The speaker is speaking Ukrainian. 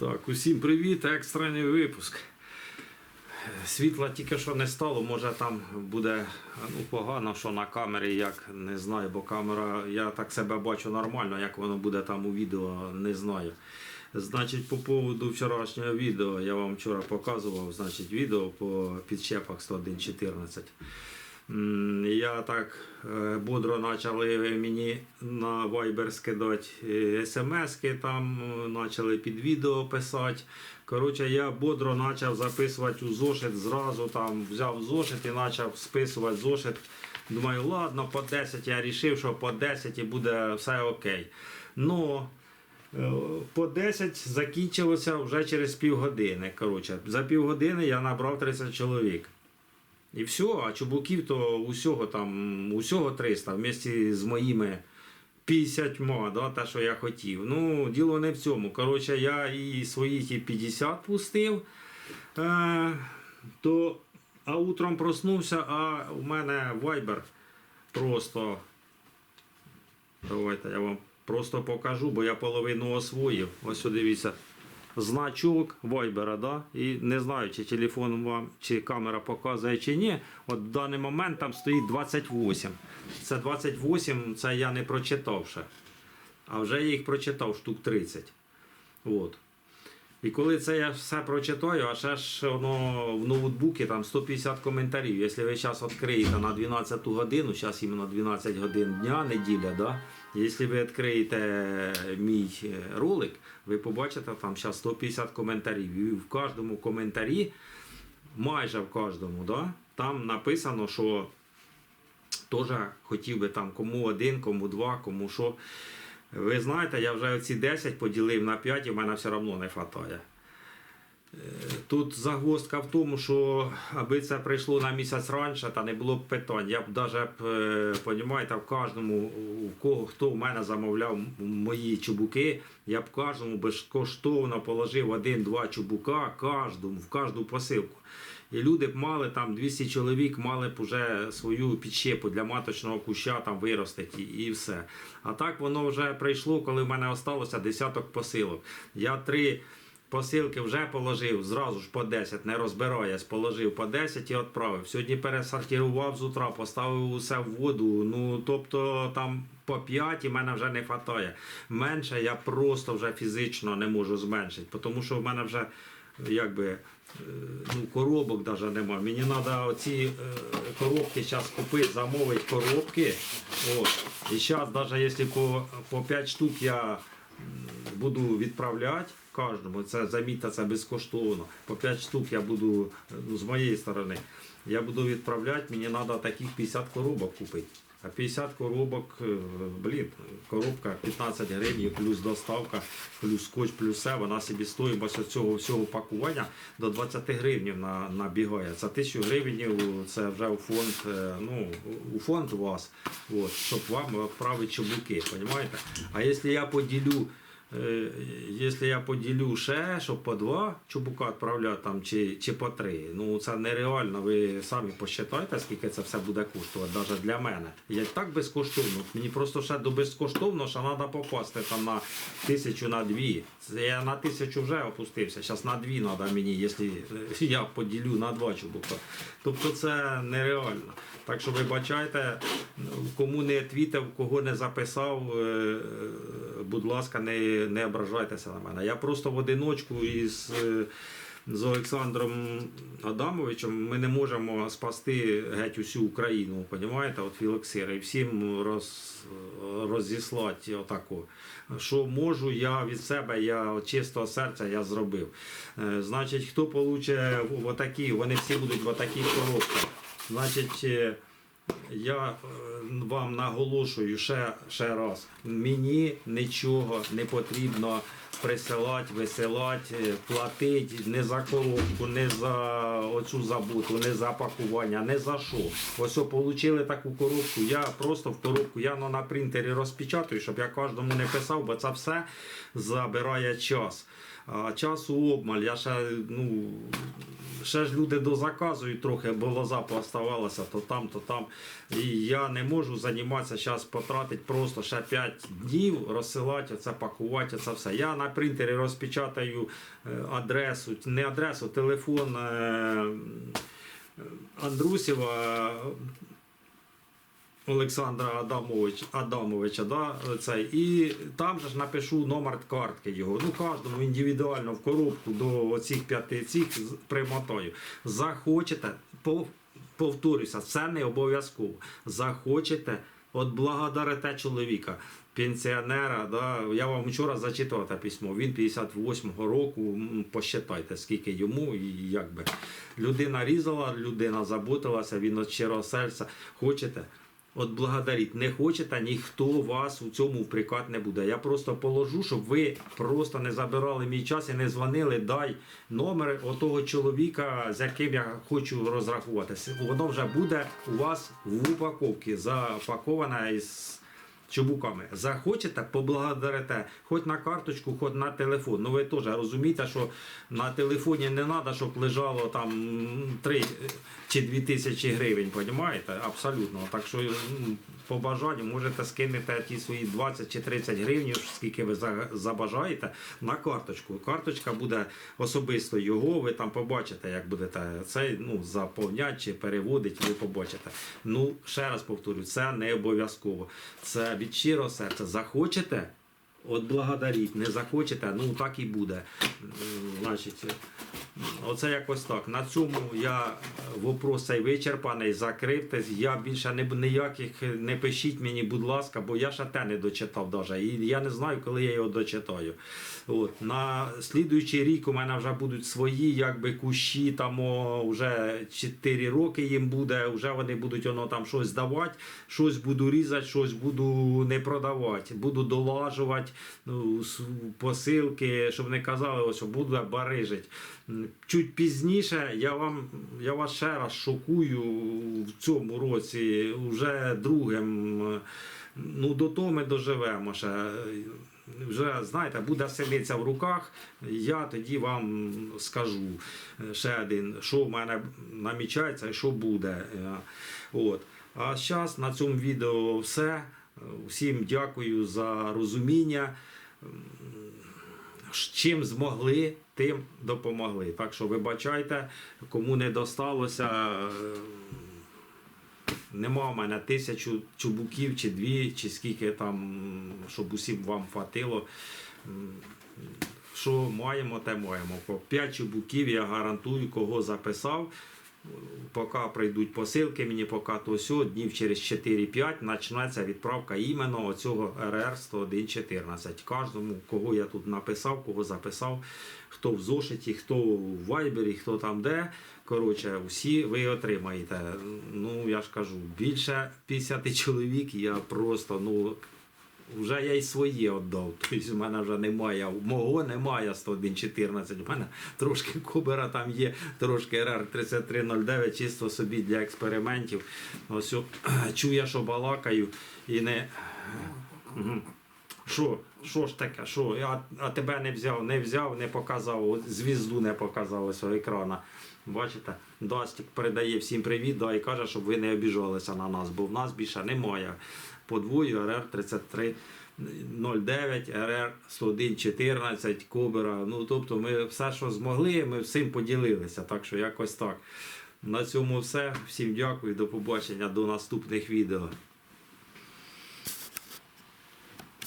Так, усім привіт, екстрений випуск. Світла тільки що не стало, може там буде ну, погано, що на камері, як не знаю, бо камера, я так себе бачу нормально, як воно буде там у відео, не знаю. Значить, по поводу вчорашнього відео, я вам вчора показував, значить, відео по підщепах 101.14. Я так е, бодро почали мені на Viber скидати смски, там е, почали під відео писати. Коротше, я бодро почав записувати у зошит зразу, там взяв зошит і почав списувати зошит. Думаю, ладно, по 10 я вирішив, що по 10 і буде все окей. Е, По 10 закінчилося вже через півгодини. Коротше, за півгодини я набрав 30 чоловік. І все, а чубуків то усього там, усього 300 вместе з моїми 50, да, те, що я хотів. Ну, діло не в цьому. Коротше, я і свої ті 50 пустив. Е, то, а утром проснувся, а у мене Viber просто. Давайте я вам просто покажу, бо я половину освоїв. Ось дивіться. Значок Вайбера, да? і не знаю, чи телефон вам, чи камера показує, чи ні. От в даний момент там стоїть 28. Це 28, це я не прочитав ще. А вже я їх прочитав штук 30. От. І коли це я все прочитаю, а ще ж воно в ноутбуці там 150 коментарів. Якщо ви зараз відкриєте на 12 годину, зараз іменно 12 годин дня, неділя, да? Якщо ви відкриєте мій е, ролик, ви побачите там зараз 150 коментарів. І в кожному коментарі, майже в кожному, да? там написано, що теж хотів би там кому один, кому два, кому що. Ви знаєте, я вже ці 10 поділив на 5 і в мене все одно не вистачає. Тут загвоздка в тому, що аби це прийшло на місяць раніше, та не було б питань. Я б навіть, розумієте, в кожному, у кого хто в мене замовляв мої чубуки, я б кожному безкоштовно положив один-два чубука кожному, в кожну посилку. І люди б мали там 200 чоловік, мали б уже свою підщепу для маточного куща там виростити і все. А так воно вже прийшло, коли в мене осталося десяток посилок. Я три посилки вже положив, зразу ж по 10, не розбираясь, положив по 10 і відправив. Сьогодні пересортував з утра, поставив усе в воду. Ну тобто там по 5 і мене вже не вистачає. Менше я просто вже фізично не можу зменшити, тому що в мене вже якби. е, Ну, коробок навіть немає. Мені треба оці е, коробки зараз купити, замовити коробки. От. І зараз, навіть якщо по, по 5 штук я буду відправляти кожному, це замітьте, це безкоштовно. По 5 штук я буду ну, з моєї сторони. Я буду відправляти, мені треба таких 50 коробок купити. А 50 коробок, е, блін, коробка 15 гривень, плюс доставка, плюс скотч, плюс все, вона собі стоїть цього всього пакування до 20 гривень на, набігає. Це 1000 гривень, це вже у фонд, е, ну, у фонд у вас, от, щоб вам відправити чобуки, розумієте? А якщо я поділю Якщо я поділю ще, щоб по два чубука відправляти там, чи, чи по три, ну це нереально. Ви самі посчитайте, скільки це все буде коштувати, навіть для мене. Я так безкоштовно. Мені просто ще до безкоштовно, що треба попасти там на тисячу на дві. Я на тисячу вже опустився. Зараз на дві треба мені, якщо я поділю на два чубука. Тобто це нереально. Так що вибачайте, кому не твітив, кого не записав, е, е, будь ласка, не, не ображайтеся на мене. Я просто в одиночку із. е, З Олександром Адамовичем ми не можемо спасти геть усю Україну, понімаєте, от філоксири, і всім роз, розіслати отаку. Що можу, я від себе, я чистого серця я зробив. Е, Значить, хто получить в отакі, вони всі будуть в отаких коробках. Значить, е, я вам наголошую ще, ще раз, мені нічого не потрібно присилати, висилати, е, платити не за коробку, не за оцю забуту, не за пакування, не за що. Ось отримали таку коробку. Я просто в коробку я ну, на принтері розпечатую, щоб я кожному не писав, бо це все забирає час. А часу обмаль, я ще, ну, ще ж люди дозаказують трохи, бо лоза пооставалася то там, то там. І я не можу займатися зараз потратити просто ще 5 днів, розсилати, оце, пакувати це все. Я на принтері розпечатаю е, адресу, не адресу, телефон е, Андрусєва Олександра Адамович, Адамовича, да, цей, і там же ж напишу номер картки його. Ну, кожному індивідуально в коробку до цих п'яти цих примотаю. Захочете, пов- повторюся, це не обов'язково. Захочете, от благодарите чоловіка. Пенсіонера, да, я вам вчора зачитував те письмо. Він 58-го року. Посчитайте, скільки йому і як би. Людина різала, людина заботилася, він от щирого. Хочете? От благодаріть, не хочете, ніхто вас у цьому впрекати не буде. Я просто положу, щоб ви просто не забирали мій час і не дзвонили. Дай номер отого чоловіка, з яким я хочу розрахуватися. Воно вже буде у вас в упаковці запаковане із чубуками. Захочете, поблагодарите, хоч на карточку, хоч на телефон. Ну ви теж розумієте, що на телефоні не треба, щоб лежало там 3 чи 2 тисячі гривень, розумієте? Абсолютно. Так що по бажанню можете скинути ті свої 20 чи 30 гривень, скільки ви забажаєте, на карточку. Карточка буде особисто його, ви там побачите, як будете це ну, заповняти чи переводити, ви побачите. Ну, ще раз повторю, це не обов'язково. Це від щирого серця. Захочете? От не захочете, ну так і буде. Значить, оце якось так. На цьому я е, вопрос цей вичерпаний, закрив. Я більше не, ніяких не пишіть мені, будь ласка, бо я ще те не дочитав даже. І я не знаю, коли я його дочитаю. От. На слідуючий рік у мене вже будуть свої якби кущі, там о, вже 4 роки їм буде, вже вони будуть воно там щось давати, щось буду різати, щось буду не продавати, буду долажувати ну, посилки, щоб не казали, що буду барижить. Чуть пізніше я вам я вас ще раз шокую в цьому році, вже другим. Ну, до того ми доживемо ще. Вже знаєте, буде синиця в руках. Я тоді вам скажу ще один, що в мене намічається і що буде. Е, От. А зараз на цьому відео все. Всім дякую за розуміння. Чим змогли, тим допомогли. Так що вибачайте, кому не досталося. Нема в мене тисячу чубуків чи дві, чи скільки там, щоб усім вам хватило. Що маємо, те маємо. По 5 чубуків я гарантую, кого записав. Поки прийдуть посилки, мені поки то все, днів через 4-5 почнеться відправка іменно оцього РР 10114. Кожному, кого я тут написав, кого записав, хто в зошиті, хто в вайбері, хто там де. Коротше, всі ви отримаєте. Ну, я ж кажу, більше 50 чоловік, я просто, ну. Вже я й своє віддав. Тобто в мене вже немає, мого немає 101.14. У мене трошки кобера там є, трошки РР 3309, чисто собі для експериментів. Ось чую, що балакаю і не. Що? Що ж таке? Що? А, а тебе не взяв, не взяв, не показав, звізду не показали свого екрана. Бачите, Дастік передає всім привіт да, і каже, щоб ви не обіжалися на нас, бо в нас більше немає подвою РР 3309, РР 10114, Кобера. Ну тобто ми все, що змогли, ми всім поділилися. Так що якось так. На цьому все. Всім дякую, до побачення, до наступних відео.